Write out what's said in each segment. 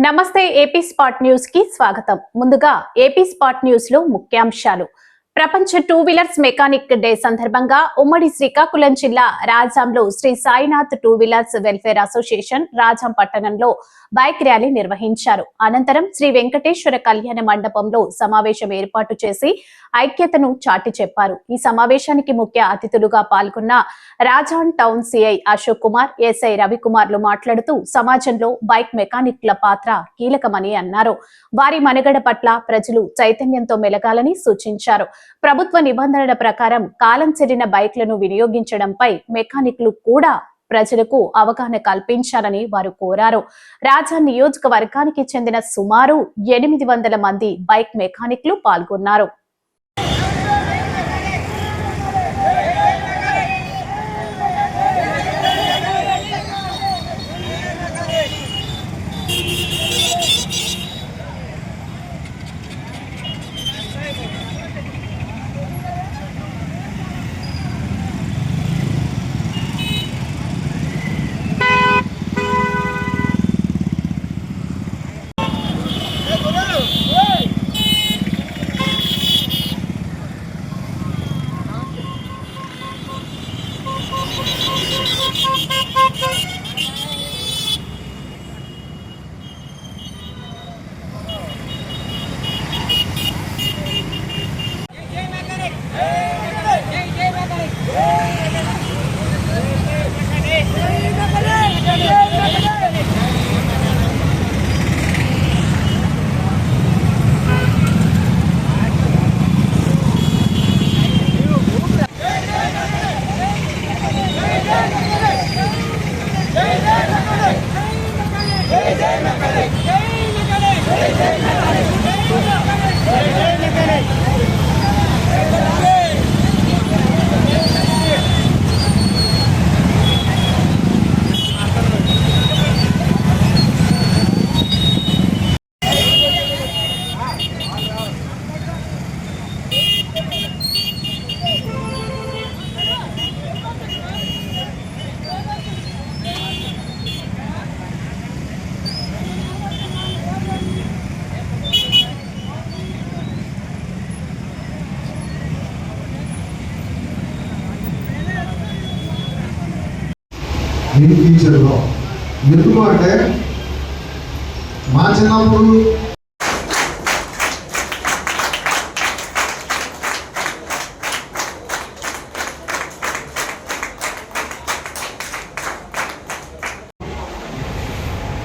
నమస్తే AP spot న్యూస్కి స్వాగతం. ముందుగా ఏపీ స్పాట్ న్యూస్లో ముఖ్యాంశాలు. ప్రపంచ టూ వీలర్స్ మెకానిక్ డే సందర్భంగా ఉమ్మడి శ్రీకాకుళం జిల్లా రాజాంలో Sri Sainath two wheelers welfare association Rajam పట్టణంలో బైక్ ర్యాలీ నిర్వహించారు. అనంతరం శ్రీ వెంకటేశ్వర కళ్యాణ మండపంలో సమావేశం ఏర్పాటు చేసి ఐక్యతను చాటి చెప్పారు. ఈ సమావేశానికి ముఖ్య అతిథులుగా పాల్గొన్న Rajam town CI Ashok Kumar SI రవికుమార్లు మాట్లాడుతూ సమాజంలో బైక్ మెకానిక్ల పాత్ర కీలకమని అన్నారు. వారి మనుగడ పట్ల ప్రజలు చైతన్యంతో మెలగాలని సూచించారు. ప్రభుత్వ నిబంధనల ప్రకారం కాలం చెల్లిన బైక్లను వినియోగించడంపై మెకానిక్లు కూడా ప్రజలకు అవగాహన కల్పించాలని వారు కోరారు. రాజా నియోజకవర్గానికి చెందిన సుమారు ఎనిమిది వందల మంది బైక్ మెకానిక్లు పాల్గొన్నారు. Hey, Dave McCready! టీచర్లో ఎందుకు అంటే మా చిన్నప్పుడు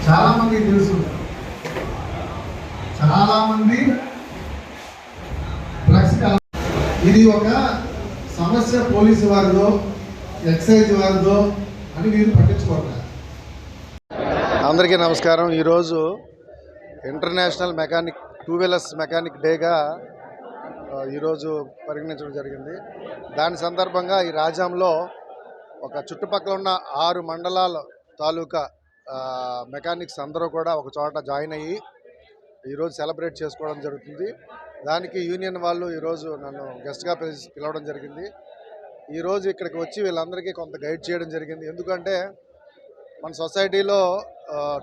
చాలా మందికి తెలుసు. చాలా మంది డ్రగ్స్ ఇది ఒక సమస్య పోలీసు వారిదో ఎక్సైజ్ వారిదో అని మీరు పట్టించుకోవట్లేదు అందరికీ నమస్కారం. ఈరోజు international mechanic two wheelers mechanic డేగా ఈరోజు పరిగణించడం జరిగింది. దాని సందర్భంగా ఈ రాజ్యంలో ఒక చుట్టుపక్కల ఉన్న ఆరు మండలాల తాలూకా మెకానిక్స్ అందరూ కూడా ఒక చోట జాయిన్ అయ్యి ఈరోజు సెలబ్రేట్ చేసుకోవడం జరుగుతుంది. దానికి యూనియన్ వాళ్ళు ఈరోజు నన్ను గెస్ట్గా పిలవడం జరిగింది. ఈరోజు ఇక్కడికి వచ్చి వీళ్ళందరికీ కొంత గైడ్ చేయడం జరిగింది. ఎందుకంటే మన సొసైటీలో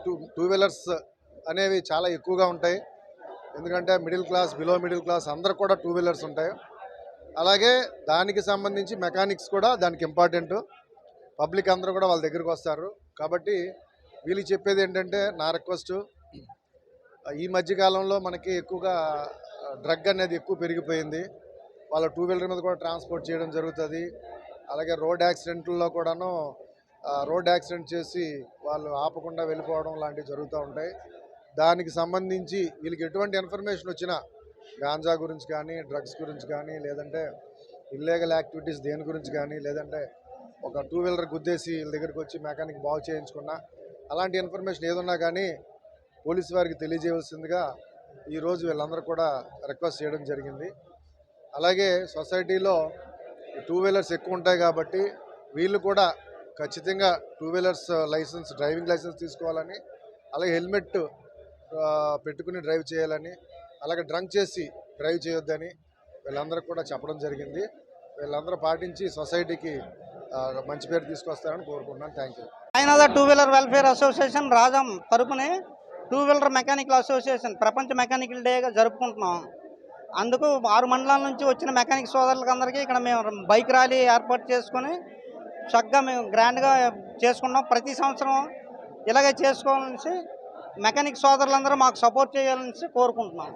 టూ టూ వీలర్స్ అనేవి చాలా ఎక్కువగా ఉంటాయి. ఎందుకంటే middle class below middle class అందరు కూడా టూ వీలర్స్ ఉంటాయి. అలాగే దానికి సంబంధించి మెకానిక్స్ కూడా దానికి ఇంపార్టెంట్. పబ్లిక్ అందరూ కూడా వాళ్ళ దగ్గరికి వస్తారు. కాబట్టి వీళ్ళు చెప్పేది ఏంటంటే నా రిక్వెస్ట్ ఈ మధ్యకాలంలో మనకి ఎక్కువగా డ్రగ్ అనేది ఎక్కువ పెరిగిపోయింది. వాళ్ళ టూ వీలర్ మీద కూడా ట్రాన్స్పోర్ట్ చేయడం జరుగుతుంది. అలాగే రోడ్ యాక్సిడెంట్లలో కూడాను రోడ్ యాక్సిడెంట్ చేసి వాళ్ళు ఆపకుండా వెళ్ళిపోవడం లాంటివి జరుగుతూ ఉంటాయి. దానికి సంబంధించి వీళ్ళకి ఎటువంటి ఇన్ఫర్మేషన్ వచ్చినా గాంజా గురించి కానీ డ్రగ్స్ గురించి కానీ లేదంటే ఇల్లీగల్ యాక్టివిటీస్ దేని గురించి కానీ లేదంటే ఒక టూ వీలర్ గుద్దేసి వీళ్ళ దగ్గరికి వచ్చి మెకానిక్ బాగు చేయించుకున్నా అలాంటి ఇన్ఫర్మేషన్ ఏదున్నా కానీ పోలీసు వారికి తెలియజేయవలసిందిగా ఈరోజు వీళ్ళందరూ కూడా రిక్వెస్ట్ చేయడం జరిగింది. అలాగే సొసైటీలో టూ వీలర్స్ ఎక్కువ ఉంటాయి కాబట్టి వీళ్ళు కూడా ఖచ్చితంగా two wheelers licence driving licence తీసుకోవాలని అలాగే హెల్మెట్ పెట్టుకుని డ్రైవ్ చేయాలని అలాగే డ్రంక్ చేసి డ్రైవ్ చేయొద్దని వీళ్ళందరూ కూడా చెప్పడం జరిగింది. వీళ్ళందరూ పాటించి సొసైటీకి మంచి పేరు తీసుకొస్తారని కోరుకుంటున్నాను. Thank you. ఆయన two wheeler welfare association Rajam తరపుని two wheeler mechanical association ప్రపంచ మెకానికల్ డేగా జరుపుకుంటున్నాం. అందుకు ఆరు మండలాల నుంచి వచ్చిన మెకానిక్ సోదరులకు అందరికీ ఇక్కడ మేము బైక్ ర్యాలీ ఏర్పాటు చేసుకొని చక్కగా మేము గ్రాండ్గా చేసుకున్నాం. ప్రతి సంవత్సరం ఇలాగే చేసుకోవాలని మెకానిక్ సోదరులందరూ మాకు సపోర్ట్ చేయాలని కోరుకుంటున్నాం.